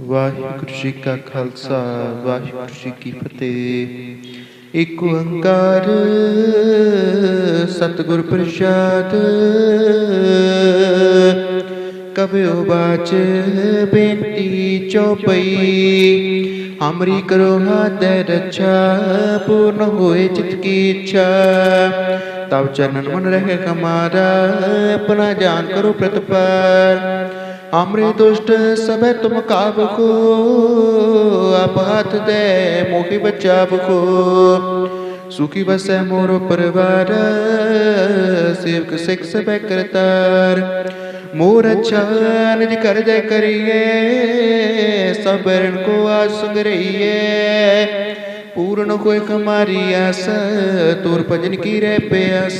ਵਾਹਿਗੁਰੂ ਜੀ ਕਾ ਖਾਲਸਾ ਵਾਹਿਗੁਰੂ ਜੀ ਕੀ ਫਤਿਹ ਇੱਕ ਓੰਕਾਰ ਸਤਿਗੁਰ ਪ੍ਰਸਾਦ ਕਬਿਓ ਬਾਚ ਬੇਨਤੀ ਚਉਪਈ ਹਮਰੀ ਕਰੋ ਹਾਥ ਰੱਛਾ ਪੂਰਨ ਹੋਏ ਚਿਤ ਕੀ ਇੱਛਾ ਤਬ ਚਰਨ ਮਨ ਰਹੇ ਕਮਾਰਾ ਆਪਣਾ ਜਾਨ अमृत दुष्ट सब तुम काब को आप हाथ दे मोहि बचाब को सुखी बस है मोर परिवार, सेवक सिख सब करतार मोर अच्छा निज कर दे करिए, सबको आज सुन रहिए। पूर्ण कोई कमारी आस तुर भजन की रे प्यास।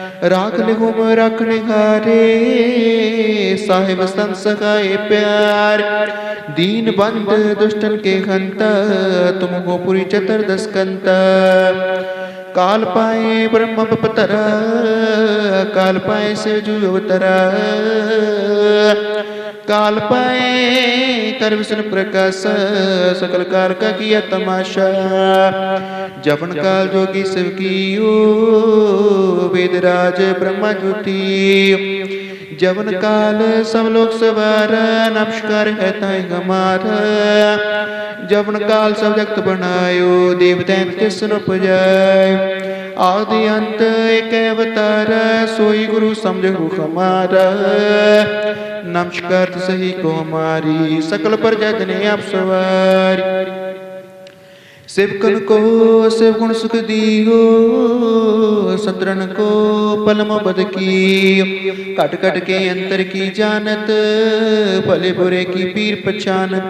राख लिहुम रखने हारे साहिब संत सखाए प्यार। दीन बंद, दुष्टन के हंता तुमको पूरी चतुर्दश कंता काल पाए ब्रह्म पतरा काल पाए से जू काल पाए कर विष्णु प्रकाश सकल कार का किया तमाशा। जपन काल जोगी शिव कियो वेदराज ब्रह्मा ज्योति। जवन काल सब लोग सवार नमस्कार है ताई हमारा। जवन काल सब जगत बनायो देव दैत्य सुन उपजाय आदि अंत, एक अवतार, सोई गुरु समझो हमारा। नमस्कार, सही को हमारी सकल प्रजा जने आप सवारी। सेवकन को सेव गुण सुख दियो सतरन को पलम बद की कट कट के अंतर की जानत भले बुरे की पीर पहचानत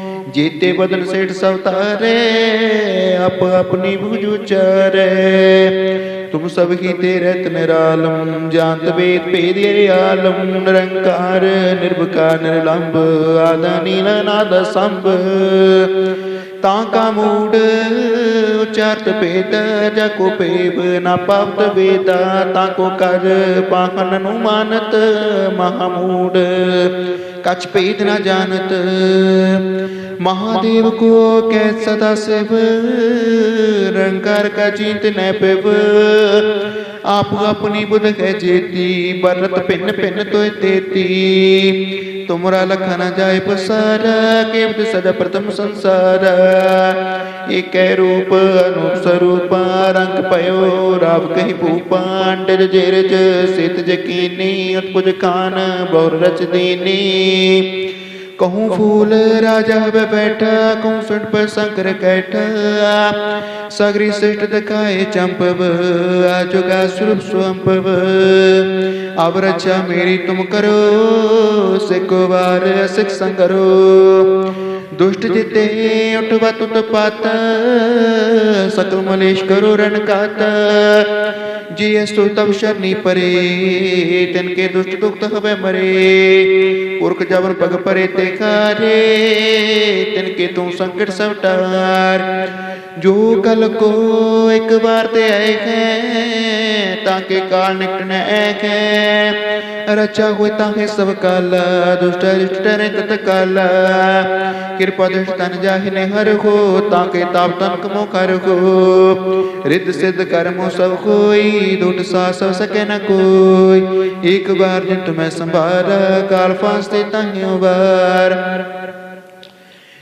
ਜੀਤੇ ਬਦਨ ਸੇਠ ਸਭ ਤਾਰੇ ਆਪ ਆਪਣੀ ਭੁਜ ਉਚਾਰੇ। ਤੁਮ ਸਭ ਕੀ ਤੇ ਰਤ ਨਿਰਾਲਮ ਜਾਤ ਵੇਦ ਭੇਦ ਆਲਮ, ਨਿਰੰਕਾਰ ਨਿਰਭਕਾਰ ਨਿਰਲੰਭ, ਆਦਾ ਨੀਲ ਨਾਦ ਸੰਭ। ਤਾਂ ਕਾ ਮੂੜ, ਉਚਰਤ ਭੇਦ, ਜਾ ਕੋ ਪੇਬ ਨਾ ਪਾਵਤ ਵੇਦਾ, ਤਾਂ ਕੋ ਕਰ ਪਾਹਨ ਨੂੰ ਮਾਨਤ ਮਹਾਮੂੜ कच भेद न जानत। महादेव को कै सदा शिव रंकार का चिंत न पिव। आप अपनी बुध है जेती, बरत पिन पिन तो देती। तुमरा लखन जाए पसारा केवल सदा प्रथम संसारा। एक रूप अनूप रंग पयो, राव कही भूपांड जेरज सित जकीनी उत्पुज खान बहुर रच दीनी। कहूँ फूल राजा वे बैठा, कहूँ सुन पर शंकर कैठा। सगरी श्रेष्ठ दिखाए चंपव, आजुगा स्वरूप स्वंपव अब रक्षा मेरी तुम करो सिको बार सिख संगरो। दुष्ट जिते उठवा तुत पात, सकल मलेश करो रण कात। जी सो तब शरणी परे, तिनके दुष्ट दुख हवे मरे। पुरख जवन पग परे ते खारे, तिनके तू संकट सब टार जो कल को एक बार ते आए हैं ताके काल निकट न ऐक है रचा हुए ताके सब काल दुष्ट रिष्ट टरे तत काल कृपा दुष्ट तन जाहिने हर हो ताके ताप तन कमो कर हो रिद्ध सिद्ध कर्मो सब कोई दुट सा सब सके न कोई एक बार जिन तुम्हें संभारा काल फांस ते ताहियों बार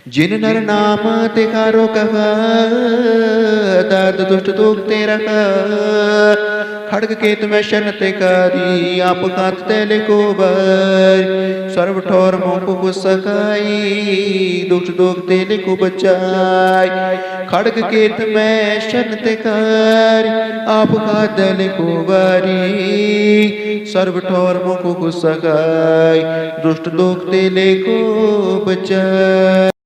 ਜਿਨ ਨਰ ਨਾਮ ਤੇ ਕਾਰੋ ਕਹਾ, ਦਰਦ ਦੁਸ਼ਟ ਦੁਖ ਤੇ ਰਹਾ। ਖੜਗ ਕੇਤ ਮੈਂ ਸ਼ਨ ਤੇ ਕਾਰੀ, ਆਪ ਖਾਤ ਤੇ ਲਿਖੋ ਬਰ ਸਰਬ ਠੋਰ ਮੋਹ ਕੋ ਸਕਾਈ ਦੁਸ਼ਟ ਦੁਖ ਤੇ ਲਿਖੋ ਬਚਾਈ ਖੜਗ ਕੇਤ ਮੈਂ ਸ਼ਨ ਤੇ ਕਾਰੀ, ਆਪ ਖਾਤ ਤੇ ਲਿਖੋ ਬਾਰੀ ਸਰਬ ਠੋਰ ਮੋਹ ਕੋ ਸਕਾਈ ਦੁਸ਼ਟ ਦੁਖ ਤੇ ਲਿਖੋ ਬਚਾਈ